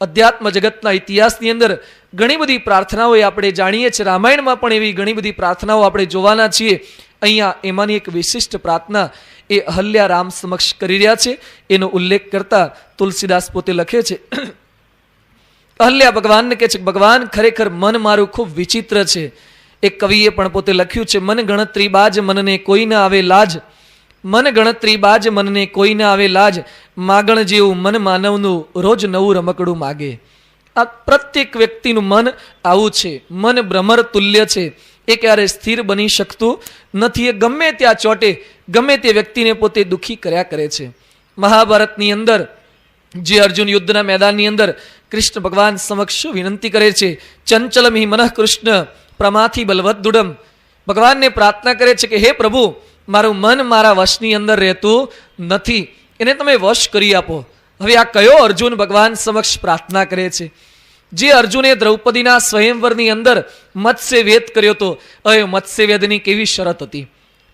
અધ્યાત્મ જગતના ઇતિહાસની અંદર ઘણી બધી પ્રાર્થનાઓ આપણે જાણીએ છીએ. રામાયણમાં પણ એવી ઘણી બધી પ્રાર્થનાઓ આપણે જોવાના છીએ. અહીંયા એમાંની એક વિશિષ્ટ પ્રાર્થના એ અહલ્યા રામ સમક્ષ કરી રહ્યા છે. એનો ઉલ્લેખ કરતા તુલસીદાસ પોતે લખે છે. અહલ્યા ભગવાનને કહે છે ભગવાન, ખરેખર મન મારું ખૂબ વિચિત્ર છે. એક કવિએ પણ પોતે લખ્યું છે, મન ગણતરી બાજ મનને કોઈ ના આવે લાજ. મન ગણતરી બાજ મનને કોઈને આવે લાજ, માગણ જેવું મન માનવનું રોજ નવું રમકડું માગે. આ પ્રત્યેક વ્યક્તિનું મન આવું છે. મન ભ્રમર તુલ્ય છે. એ ક્યારે સ્થિર બની શકતું નથી એ ગમે ત્યાં ચોટે, ગમે તે વ્યક્તિને પોતે દુઃખી કર્યા કરે છે. મહાભારતની અંદર, જે અર્જુન યુદ્ધના મેદાનની અંદર કૃષ્ણ ભગવાન સમક્ષ વિનંતી કરે છે, ચંચલમ હિ મનઃ કૃષ્ણ, પ્રમાથી બલવત દુડમ ભગવાનને પ્રાર્થના કરે છે કે, હે પ્રભુ મારું મન મારા વશની અંદર રહેતું નથી. એને તમે વશ કરી આપો. હવે આ કયો અર્જુન ભગવાન સમક્ષ પ્રાર્થના કરે છે? જે અર્જુને દ્રૌપદીના સ્વયંવરની અંદર મત્સ્ય વેદ કર્યો હતો. હવે મત્સ્ય વેદની કેવી શરત હતી?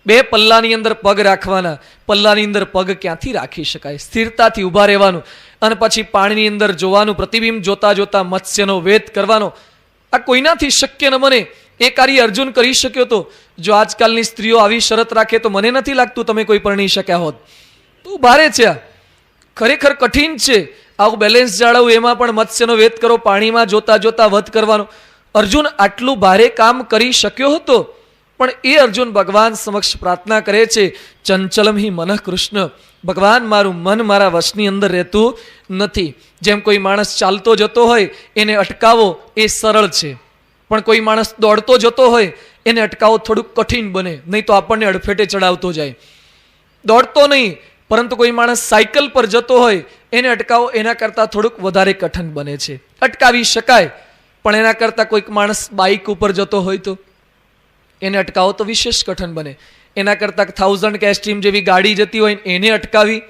બે પલ્લાની અંદર પગ રાખવાના. પલ્લાની અંદર પગ ક્યાંથી રાખી શકાય? સ્થિરતાથી ઊભા રહેવાનું. અને પછી પાણીની અંદર જોવાનું, પ્રતિબિંબ જોતા જોતા મત્સ્યનો વેદ કરવાનો. આ કોઈનાથી શક્ય ન બને. એ કાર્ય અર્જુન કરી શક્યો તો જો આજકાલની સ્ત્રીઓ આવી શરત રાખે તો મને નથી લાગતું તમે કોઈ પરણી શક્યા હોત. તો ભારે છે. ખરેખર કઠિન છે. આવું બેલેન્સ જાળવવું, એમાં પણ મત્સ્યનો વેધ કરો, પાણીમાં જોતા જોતા વધ કરવાનો. અર્જુન આટલું ભારે કામ કરી શક્યો હતો, પણ એ અર્જુન ભગવાન સમક્ષ પ્રાર્થના કરે છે, ચંચલમ હિ મનઃ કૃષ્ણ. ભગવાન મારું મન મારા વશની અંદર રહેતું નથી. જેમ કોઈ માણસ ચાલતો જતો હોય, એને અટકાવો, એ સરળ છે. પણ કોઈ માણસ દોડતો જતો હોય એને અટકાવો થોડુંક કઠિન બને, નહીં તો આપણને અડફેટે ચડાવતો જાય. દોડતો નહીં, પરંતુ કોઈ માણસ સાયકલ પર જતો હોય, એને અટકાવો, એના કરતાં થોડુંક વધારે કઠિન બને છે. અટકાવી શકાય, પણ એના કરતાં કોઈક માણસ બાઇક ઉપર જતો હોય તો એને અટકાવો તો વિશેષ કઠિન બને. એના કરતાં થાઉઝન્ડ કે એસ્ટ્રીમ જેવી ગાડી જતી હોય એને અટકાવી,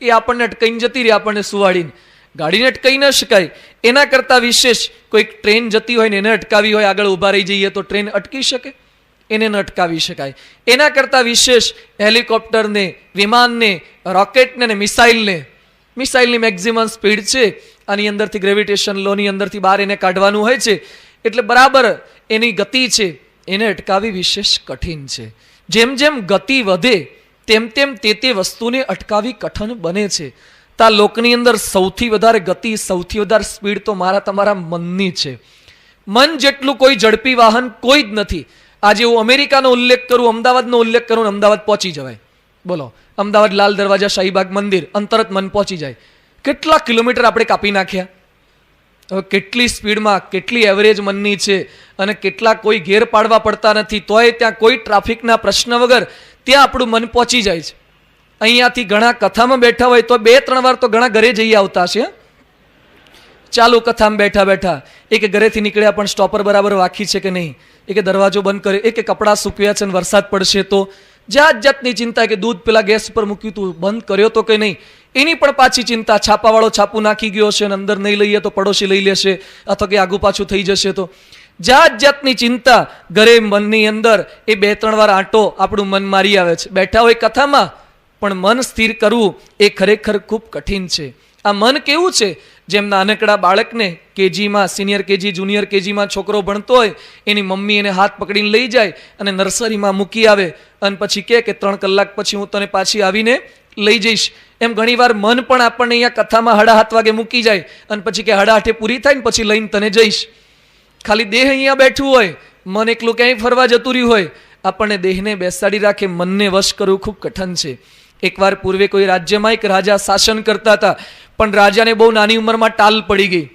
એ આપણને અટકાઈને જતી રહી, આપણને સુવાડીને. ગાડીને અટકાઈ ન શકાય. એના કરતાં વિશેષ કોઈક ટ્રેન જતી હોય ને એને અટકાવી હોય, આગળ ઊભા રહી જઈએ તો ટ્રેન અટકી શકે. એને ન અટકાવી શકાય. એના કરતાં વિશેષ હેલિકોપ્ટરને, વિમાનને, રોકેટને ને મિસાઇલને. મિસાઇલની મેક્ઝિમમ સ્પીડ છે. આની અંદરથી ગ્રેવિટેશન લોની અંદરથી બહાર એને કાઢવાનું હોય છે. એટલે બરાબર એની ગતિ છે. એને અટકાવી વિશેષ કઠિન છે. જેમ જેમ ગતિ વધે, તેમ તેમ તે તે વસ્તુને અટકાવી કઠન બને છે. તા લોકની અંદર સૌથી વધારે ગતિ, સૌથી વધારે સ્પીડ તો મારા તમારા મનની છે. મન જેટલું કોઈ ઝડપી વાહન કોઈ જ નથી. આજે હું અમેરિકાનો ઉલ્લેખ કરું, અમદાવાદનો ઉલ્લેખ કરું અમદાવાદ પહોંચી જવાય. બોલો, અમદાવાદ લાલ દરવાજા, શાહીબાગ મંદિર, અંતરત મન પહોંચી જાય. કેટલા કિલોમીટર આપણે કાપી નાખ્યા? હવે કેટલી સ્પીડમાં, કેટલી એવરેજ મનની છે અને કેટલા કોઈ ઘેર પાડવા પડતા નથી, તોય ત્યાં કોઈ ટ્રાફિકના પ્રશ્ન વગર ત્યાં આપણું મન પહોંચી જાય છે. અહીંયાથી ઘણા કથામાં બેઠા હોય તો બે, ત્રણ વાર તો ઘણા ઘરે જઈ આવતા છે ચાલુ કથામાં બેઠા બેઠા. એક ઘરેથી નીકળ્યા પણ સ્ટોપર બરાબર વાખી છે કે નહીં? એકે દરવાજો બંધ કર્યો, એક કપડાં સૂકવ્યા છે અને વરસાદ પડશે તો જાત જાતની ચિંતા કે દૂધ પેલા ગેસ ઉપર મૂક્યું તું, બંધ કર્યો તો કે નહીં? એની પણ પાછી ચિંતા, છાપાવાળો છાપું નાખી ગયો છે અને અંદર નહીં લઈએ તો પડોશી લઈ લેશે અથવા કે આગુ પાછું થઈ જશે તો. જાત જાતની ચિંતા ઘરે મનની અંદર, એ બે, ત્રણ વાર આંટો આપણું મન મારી આવે છે. બેઠા હોય કથામાં પણ મન સ્થિર કરવું એ ખરેખર ખૂબ કઠિન છે. આ મન કેવું છે? જેમ નાનકડા બાળકને કેજીમાં, સિનિયર કેજી, જુનિયર કેજીમાં છોકરો ભણતો હોય, એની મમ્મી એને હાથ પકડીને લઈ જાય અને નર્સરીમાં મૂકી આવે અને પછી કહે કે ત્રણ કલાક પછી હું તને પાછી આવીને લઈ જઈશ. એમ ઘણીવાર મન પણ આપણને અહીંયા કથામાં હડા હાથ વાગે મૂકી જાય અને પછી કે હડા હાથે પૂરી થાય ને પછી લઈને તને જઈશ. ખાલી દેહ અહીંયા બેઠું હોય, મન એકલું ક્યાંય ફરવા જતું રહ્યું હોય, આપણને દેહને બેસાડી રાખે, મનને વશ કરવું ખૂબ કઠિન છે. એકવાર પૂર્વે કોઈ રાજ્યમાં એક રાજા શાસન કરતા હતા, પણ રાજાને બહુ નાની ઉંમરમાં ટાલ પડી ગઈ.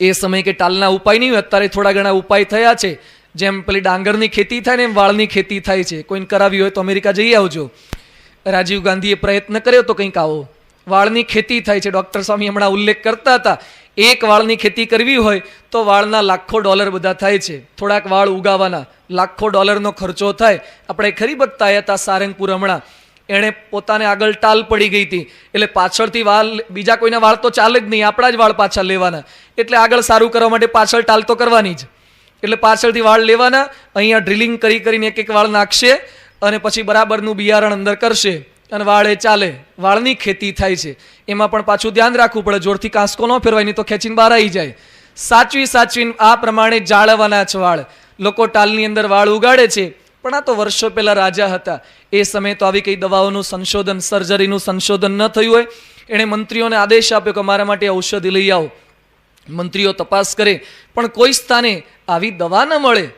એ સમયે કે ટાલના ઉપાય નહીં હોય, અત્યારે થોડા ઘણા ઉપાય થયા છે. જેમ પેલી ડાંગરની ખેતી થાય ને એમ વાળની ખેતી થાય છે. કોઈને કરાવી હોય તો અમેરિકા જઈ આવજો. રાજીવ ગાંધીએ પ્રયત્ન કર્યો તો કંઈક આવો. વાળની ખેતી થાય છે. ડૉક્ટર સ્વામી હમણાં ઉલ્લેખ કરતા હતા, એક વાળની ખેતી કરવી હોય તો વાળના લાખો ડોલર બધા થાય છે. થોડાક વાળ ઉગાવાના, લાખો ડોલરનો ખર્ચો થાય. આપણે ખરી બગતા હતા સારંગપુર હમણાં. એણે પોતાને આગળ ટાલ પડી ગઈ હતી. એટલે પાછળથી વાળ બીજા કોઈના વાળ તો ચાલે જ નહીં, આપણા જ વાળ પાછા લેવાના. એટલે આગળ સારું કરવા માટે પાછળ ટાલ તો કરવાની જ. એટલે પાછળથી વાળ લેવાના, અહીંયા ડ્રિલિંગ કરી કરીને એક એક વાળ નાખશે અને પછી બરાબરનું બિયારણ અંદર કરશે અને વાળે ચાલે. વાળની ખેતી થાય છે. એમાં પણ પાછું ધ્યાન રાખવું પડે, જોરથી કાંસકો ન ફેરવાય તો ખેંચીને બહાર આવી જાય. સાચવી સાચવીને આ પ્રમાણે જાળવવાના છે વાળ. લોકો ટાલની અંદર વાળ ઉગાડે છે. પણ આ તો વર્ષો પહેલાં રાજા હતા. એ સમયે તો આવી કંઈ દવાઓનું સંશોધન, સર્જરીનું સંશોધન ન થયું હોય. એણે મંત્રીઓને આદેશ આપ્યો કે મારા માટે ઔષધિ લઈ આવો. મંત્રીઓ તપાસ કરે, પણ કોઈ સ્થાને આવી દવા ન મળે.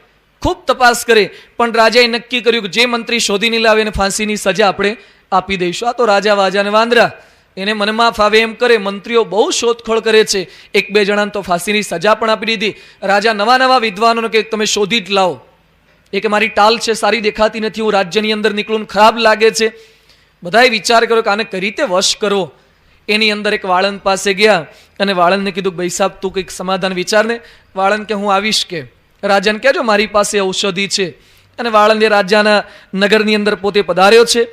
ખૂબ તપાસ કરે, પણ રાજાએ નક્કી કર્યું કે જે મંત્રી શોધીને લાવે એને ફાંસીની સજા આપણે આપી દઈશું. આ તો રાજા વાજાને વાંદરા. એને મનમાં ફાવે એમ કરે, મંત્રીઓ બહુ શોધખોળ કરે છે. એક બે જણાને તો ફાંસીની સજા પણ આપી દીધી. રાજા નવા નવા વિદ્વાનોને કે તમે શોધી જ લાવો. એ કે મારી ટાલ છે, સારી દેખાતી નથી, હું રાજ્યની અંદર નીકળું ખરાબ લાગે છે. બધાએ વિચાર કર્યો કે આને કઈ રીતે વશ કરવો એની અંદર એક વાળંદ પાસે ગયા અને વાળંદને કીધું, ભાઈ સાહેબ, તું કંઈક સમાધાન વિચારને વાળંદ કે, હું આવીશ કે. રાજાને કહેજો, મારી પાસે ઔષધિ છે. અને વાળંદે રાજાના નગરની અંદર પોતે પધાર્યો છે.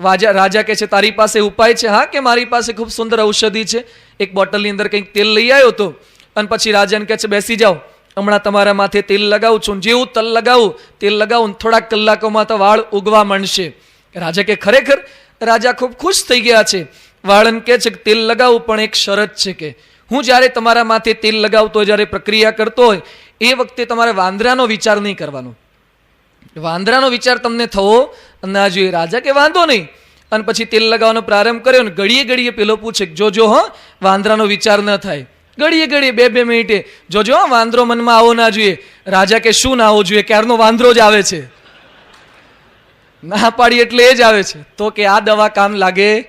વાજા, રાજા કહે છે, તારી પાસે ઉપાય છે? હા, કે મારી પાસે ખૂબ સુંદર ઔષધિ છે. એક બોટલની અંદર કંઈક તેલ લઈ આવ્યો હતો. અને પછી રાજાને કહે છે, બેસી જાઓ. હમણાં તમારા માથે તેલ લગાવું છું, જેવું તલ લગાવું, તેલ લગાવું થોડાક કલાકોમાં તો વાળ ઉગવા માંડશે. રાજા કે, ખરેખર? રાજા ખૂબ ખુશ થઈ ગયા છે. વાળન કહે છે કે, તેલ લગાવું, પણ એક શરત છે કે, હું જ્યારે તમારા માથે તેલ લગાવતો હોય, જ્યારે પ્રક્રિયા કરતો હોય, એ વખતે તમારે વાંદરાનો વિચાર નહીં કરવાનો. વાંદરાનો વિચાર તમને થવો ના જોઈએ, રાજા કે, વાંધો નહીં. અને પછી તેલ લગાવવાનો પ્રારંભ કર્યો ને, ઘડીએ ઘડીએ પેલો પૂછે જો જોજો હો, વાંદરાનો વિચાર ન થાય. ઘડીએ ઘડીએ બે બે મિનિટે. જોજો વાંદરો મનમાં આવો ના જોઈએ. રાજા કે શું ના આવો જોઈએ? ક્યારનો વાંદરો જ આવે છે? ના પાડી એટલે એ જ આવે છે. તો કે આ દવા કામ લાગે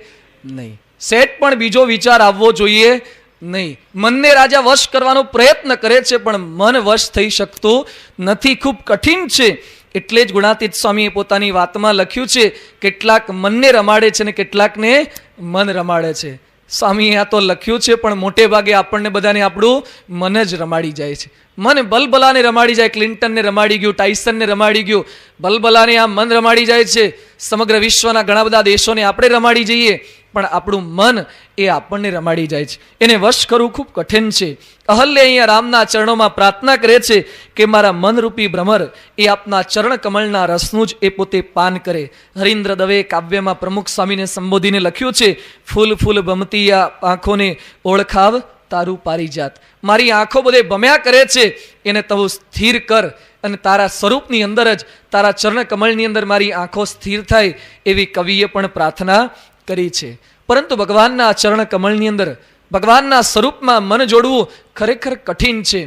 નહીં. સેટ પણ બીજો વિચાર આવવો જોઈએ નહીં. મનને રાજા વશ કરવાનો પ્રયત્ન કરે છે, પણ મન વશ થઈ શકતું નથી. ખૂબ કઠિન છે. એટલે જ ગુણાતીત સ્વામીએ પોતાની વાતમાં લખ્યું છે, કેટલાક મનને રમાડે છે ને કેટલાકને મન રમાડે છે. સ્વામીએ આ તો લખ્યું છે, પણ મોટે ભાગે આપણને બધાને આપણું મન જ રમાડી જાય છે. મન બલબલાને રમાડી જાય, ક્લિન્ટનને રમાડી ગયું, ટાઇસનને રમાડી ગયું. બલબલાને આ મન રમાડી જાય છે. સમગ્ર વિશ્વના ઘણા બધા દેશોને આપણે રમાડી જઈએ, પણ આપણું મન એ આપણને રમાડી જાય છે. એને વશ કરવું ખૂબ કઠિન છે. અહલ્ય અહીંયા રામના ચરણોમાં પ્રાર્થના કરે છે કે મારા મનરૂપી ભ્રમર એ આપના ચરણ કમળના રસનું જ એ પોતે પાન કરે. હરીન્દ્ર દવે કાવ્યમાં પ્રમુખ સ્વામીને સંબોધીને લખ્યું છે, ફૂલ ફૂલ ભમતી આ આંખોને ઓળખાવ તારું પારિજાત. મારી આંખો બધે ભમ્યા કરે છે, એને તવું સ્થિર કર અને તારા સ્વરૂપની અંદર જ, તારા ચરણ કમળની અંદર મારી આંખો સ્થિર થાય એવી કવિએ પણ પ્રાર્થના કરી છે. પરંતુ ભગવાનના ચરણ કમળની અંદર, ભગવાનના સ્વરૂપમાં મન જોડવું ખરેખર કઠિન છે.